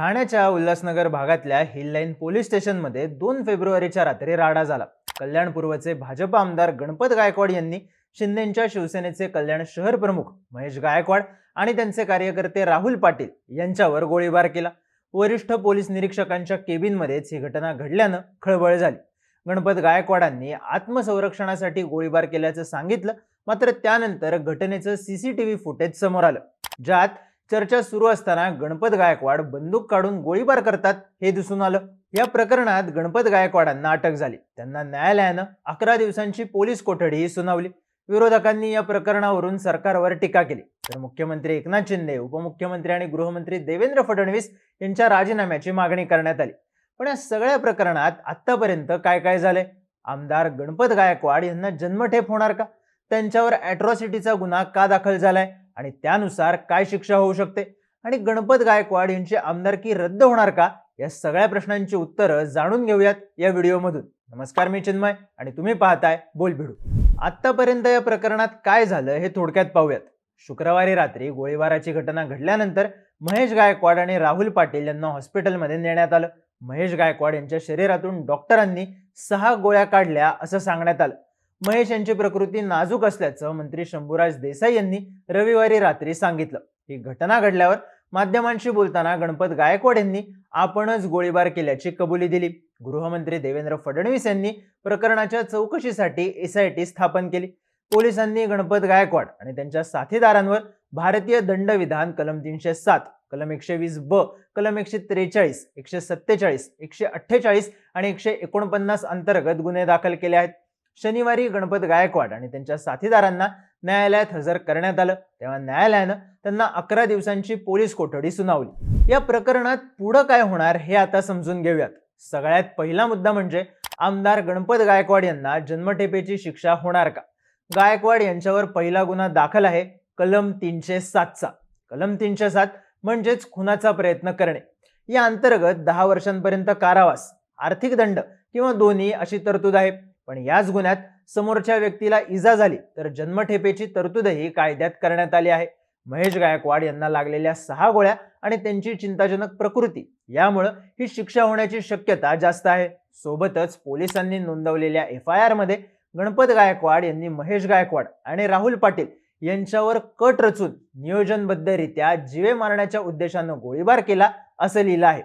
ठाण्याच्या उल्हासनगर भागातल्या hill line police स्टेशनमध्ये दोन फेब्रुवारीच्या रात्री राडा झाला. कल्याण पूर्वचे भाजप आमदार गणपत गायकवाड यांनी शिंदेच्या शिवसेनेचे कल्याण शहर प्रमुख महेश गायकवाड आणि त्यांचे कार्यकर्ते राहुल पाटील यांच्यावर गोळीबार केला. वरिष्ठ पोलीस निरीक्षकांच्या केबिनमध्येच ही घटना घडल्यानं खळबळ झाली. गणपत गायकवाडांनी आत्मसंरक्षणासाठी गोळीबार केल्याचं सांगितलं मात्र त्यानंतर घटनेचं सीसीटीव्ही फुटेज समोर आलं ज्यात चर्चा सुरू असताना गणपत गायकवाड बंदूक काढून गोळीबार करतात हे दिसून आलं. या प्रकरणात गणपत गायकवाडांना अटक झाली. त्यांना न्यायालयानं अकरा दिवसांची पोलीस कोठडीही सुनावली. विरोधकांनी या प्रकरणावरून सरकारवर टीका केली. तर मुख्यमंत्री एकनाथ शिंदे उपमुख्यमंत्री आणि गृहमंत्री देवेंद्र फडणवीस यांच्या राजीनाम्याची मागणी करण्यात आली. पण या सगळ्या प्रकरणात आतापर्यंत काय काय झालंय? आमदार गणपत गायकवाड यांना जन्मठेप होणार का? त्यांच्यावर अॅट्रॉसिटीचा गुन्हा का दाखल झालाय? आणि त्यानुसार काय शिक्षा होऊ शकते? आणि गणपत गायकवाड यांची आमदारकी रद्द होणार का? या सगळ्या प्रश्नांची उत्तरं जाणून घेऊयात या व्हिडिओमधून. नमस्कार मी चिन्मय आणि तुम्ही पाहताय बोल भिडू आतापर्यंत या प्रकरणात काय झालं हे थोडक्यात पाहूयात. शुक्रवारी रात्री गोळीबाराची घटना घडल्यानंतर महेश गायकवाड आणि राहुल पाटील यांना हॉस्पिटलमध्ये नेण्यात आलं. महेश गायकवाड यांच्या शरीरातून डॉक्टरांनी सहा गोळ्या काढल्या असं सांगण्यात आलं. महेश यांची प्रकृती नाजूक असल्याचं मंत्री शंभूराज देसाई यांनी रविवारी रात्री सांगितलं. ही घटना घडल्यावर माध्यमांशी बोलताना गणपत गायकवाड यांनी आपणच गोळीबार केल्याची कबुली दिली. गृहमंत्री देवेंद्र फडणवीस यांनी प्रकरणाच्या चौकशीसाठी एसआयटी स्थापन केली. पोलिसांनी गणपत गायकवाड आणि त्यांच्या साथीदारांवर भारतीय दंडविधान कलम तीनशे सात कलम एकशे वीस ब कलम एकशे त्रेचाळीस एकशे सत्तेचाळीस एकशे अठ्ठेचाळीस आणि एकशे एकोणपन्नास अंतर्गत गुन्हे दाखल केले आहेत. शनिवारी गणपत गायकवाड आणि त्यांच्या साथीदारांना न्यायालयात हजर करण्यात आलं. तेव्हा न्यायालयानं त्यांना अकरा दिवसांची पोलीस कोठडी सुनावली. या प्रकरणात पुढं काय होणार हे आता समजून घेऊयात. सगळ्यात पहिला मुद्दा म्हणजे आमदार गणपत गायकवाड यांना जन्मठेपेची शिक्षा होणार का? गायकवाड यांच्यावर पहिला गुन्हा दाखल आहे कलम तीनशे सातचा. कलम तीनशे सात म्हणजेच खुनाचा प्रयत्न करणे. या अंतर्गत दहा वर्षांपर्यंत कारावास आर्थिक दंड किंवा दोन्ही अशी तरतूद आहे. पण याच गुन्ह्यात समोरच्या व्यक्तीला इजा झाली तर जन्मठेपेची तरतूदही कायद्यात करण्यात आली आहे. महेश गायकवाड यांना लागलेल्या सहा गोळ्या आणि त्यांची चिंताजनक प्रकृती यामुळं ही शिक्षा होण्याची शक्यता जास्त आहे. सोबतच पोलिसांनी नोंदवलेल्या एफ आय आरमध्ये गणपत गायकवाड यांनी महेश गायकवाड आणि राहुल पाटील यांच्यावर कट रचून नियोजनबद्धरित्या जीवे मारण्याच्या उद्देशानं गोळीबार केला असं लिहिलं आहे.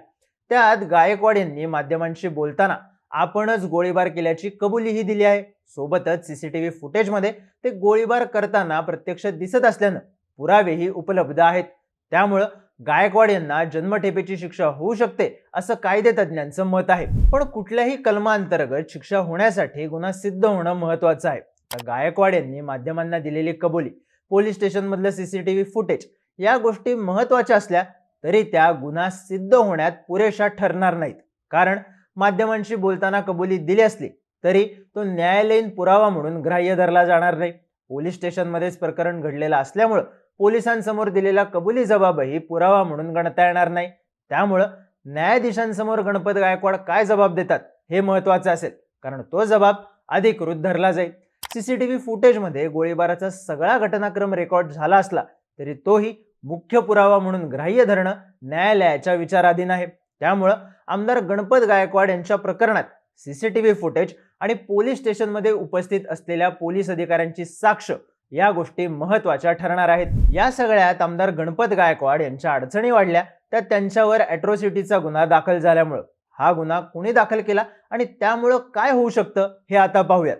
त्यात गायकवाड यांनी माध्यमांशी बोलताना आपणच गोळीबार केल्याची कबुलीही दिली आहे. सोबतच सीसीटीव्ही फुटेजमध्ये ते गोळीबार करताना प्रत्यक्ष दिसत असल्यानं पुरावेही उपलब्ध आहेत. त्यामुळं गायकवाड यांना जन्मठेपेची शिक्षा होऊ शकते असं कायदे तज्ज्ञांचं मत आहे. पण कुठल्याही कलमांतर्गत शिक्षा होण्यासाठी गुन्हा सिद्ध होणं महत्वाचं आहे. तर गायकवाड यांनी माध्यमांना दिलेली कबुली पोलीस स्टेशनमधलं सीसीटीव्ही फुटेज या गोष्टी महत्त्वाच्या असल्या तरी त्या गुन्हा सिद्ध होण्यात पुरेशा ठरणार नाहीत. कारण माध्यमांशी बोलताना कबुली दिली असली तरी तो न्यायालयीन पुरावा म्हणून ग्राह्य धरला जाणार नाही. पोलीस स्टेशनमध्येच प्रकरण घडलेलं असल्यामुळं पोलिसांसमोर दिलेला कबुली जबाबही पुरावा म्हणून गणता येणार नाही. त्यामुळं न्यायाधीशांसमोर गणपत गायकवाड काय जबाब देतात हे महत्वाचं असेल कारण तो जबाब अधिकृत धरला जाईल. सीसीटीव्ही फुटेजमध्ये गोळीबाराचा सगळा घटनाक्रम रेकॉर्ड झाला असला तरी तोही मुख्य पुरावा म्हणून ग्राह्य धरणं न्यायालयाच्या विचाराधीन आहे. त्यामुळं आमदार गणपत गायकवाड यांच्या प्रकरणात सीसीटीव्ही फुटेज आणि पोलीस स्टेशनमध्ये उपस्थित असलेल्या पोलीस अधिकाऱ्यांची साक्ष या गोष्टी महत्त्वाच्या ठरणार आहेत. या सगळ्यात आमदार गणपत गायकवाड यांच्या अडचणी वाढल्या तर त्यांच्यावर अॅट्रॉसिटीचा गुन्हा दाखल झाल्यामुळं. हा गुन्हा कुणी दाखल केला आणि त्यामुळं काय होऊ शकतं हे आता पाहूयात.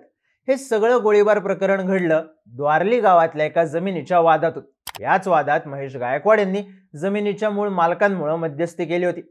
हे सगळं गोळीबार प्रकरण घडलं द्वारली गावातल्या एका जमिनीच्या वादातून. याच वादात महेश गायकवाड यांनी जमिनीच्या मूळ मालकांमुळे मध्यस्थी केली होती.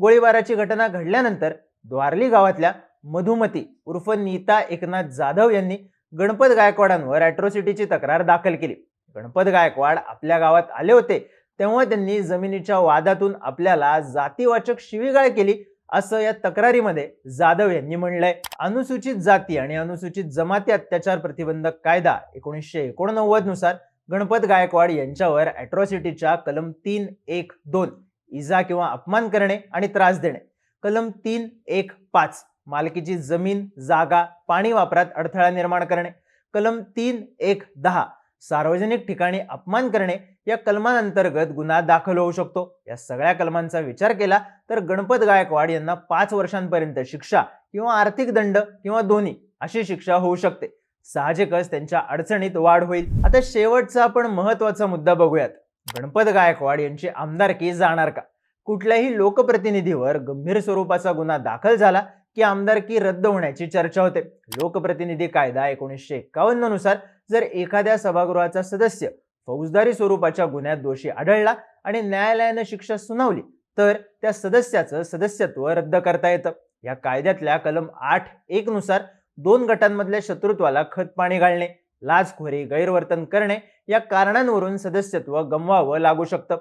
गोळीबाराची घटना घडल्यानंतर द्वारली गावातल्या मधुमती उर्फ नीता एकनाथ जाधव यांनी गणपत गायकवाडांवर अॅट्रॉसिटीची तक्रार दाखल केली. गणपत गायकवाड आपल्या गावात आले होते तेव्हा त्यांनी जमिनीच्या वादातून आपल्याला जातीवाचक शिवीगाळ केली असं या तक्रारीमध्ये जाधव यांनी म्हणलंय. अनुसूचित जाती आणि अनुसूचित जमाती अत्याचार प्रतिबंधक कायदा एकोणीसशे एकोणनव्वदनुसार गणपत गायकवाड यांच्यावर अॅट्रॉसिटीच्या कलम तीन एक दोन इजा किंवा अपमान करणे आणि त्रास देणे. कलम तीन एक पाच. मालकीची जमीन जागा पाणी वापरात अडथळा निर्माण करणे. कलम तीन एक दहा. सार्वजनिक ठिकाणी अपमान करणे या कलमांअंतर्गत गुन्हा दाखल होऊ शकतो. या सगळ्या कलमांचा विचार केला तर गणपत गायकवाड यांना पाच वर्षांपर्यंत शिक्षा किंवा आर्थिक दंड किंवा दोन्ही अशी शिक्षा होऊ शकते. साहजिकच त्यांच्या अडचणीत वाढ होईल. आता शेवटचा आपण महत्त्वाचा मुद्दा बघूयात. गणपत गायकवाड यांची आमदारकी जाणार का? कुठल्याही लोकप्रतिनिधीवर गंभीर स्वरूपाचा गुन्हा दाखल झाला की आमदारकी रद्द होण्याची चर्चा होते. लोकप्रतिनिधी कायदा एकोणीसशे एकावन्ननुसार जर एखाद्या सभागृहाचा सदस्य फौजदारी स्वरूपाच्या गुन्ह्यात दोषी आढळला आणि न्यायालयानं शिक्षा सुनावली तर त्या सदस्याचं सदस्यत्व रद्द करता येतं. या कायद्यातल्या कलम आठ एक नुसार दोन गटांमधल्या शत्रुत्वाला खतपाणी घालणे. लाचखोरी गैरवर्तन करणे या कारणांवरून सदस्यत्व गमवावं लागू शकतं.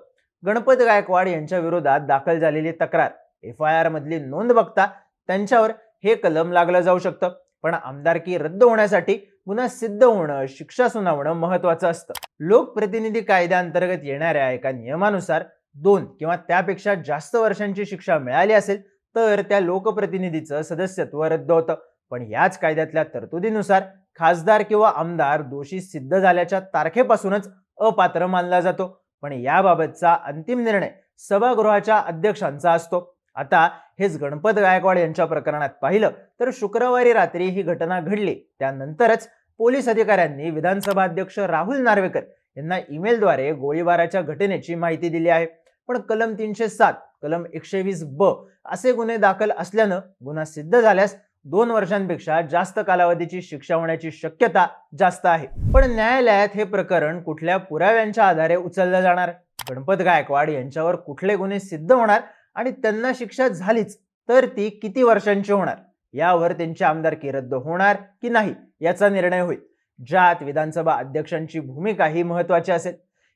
गणपत गायकवाड यांच्या विरोधात दाखल झालेली तक्रार एफ आय आर मधली नोंद बघता त्यांच्यावर हे कलम लागलं जाऊ शकतं. पण आमदारकी रद्द होण्यासाठी गुन्हा सिद्ध होणं शिक्षा सुनावणं महत्वाचं असतं. लोकप्रतिनिधी कायद्याअंतर्गत येणाऱ्या एका नियमानुसार दोन किंवा त्यापेक्षा जास्त वर्षांची शिक्षा मिळाली असेल तर त्या लोकप्रतिनिधीचं सदस्यत्व रद्द होतं. पण याच कायद्यातल्या तरतुदीनुसार खासदार किंवा आमदार दोषी सिद्ध झाल्याच्या तारखेपासूनच अपात्र मानला जातो. पण याबाबतचा अंतिम निर्णय सभागृहाच्या अध्यक्षांचा असतो. आता हेच गणपत गायकवाड यांच्या प्रकरणात पाहिलं तर शुक्रवारी रात्री ही घटना घडली. त्यानंतरच पोलीस अधिकाऱ्यांनी विधानसभा अध्यक्ष राहुल नार्वेकर यांना ईमेलद्वारे गोळीबाराच्या घटनेची माहिती दिली आहे. पण कलम तीनशे सात कलम एकशे वीस ब असे गुन्हे दाखल असल्यानं गुन्हा सिद्ध झाल्यास दोन वर्षांपेक्षा जास्त कालावधीची शिक्षा होण्याची शक्यता जास्त आहे. पण न्यायालयात हे प्रकरण कुठल्या पुराव्यांच्या आधारे उचललं जाणार? गणपत गायकवाड यांच्यावर कुठले गुन्हे सिद्ध होणार आणि त्यांना शिक्षा झालीच तर ती किती वर्षांची होणार? यावर त्यांची आमदारकी रद्द होणार की नाही याचा निर्णय होईल. ज्यात विधानसभा अध्यक्षांची भूमिका ही महत्वाची असेल.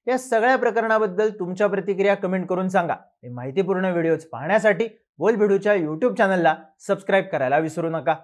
या सगळ्या प्रकरणाबद्दल तुमच्या प्रतिक्रिया कमेंट करून सांगा. हे माहितीपूर्ण व्हिडिओज पाहण्यासाठी बोलभिडूच्या यूट्यूब चॅनलला सबस्क्राईब करायला विसरू नका.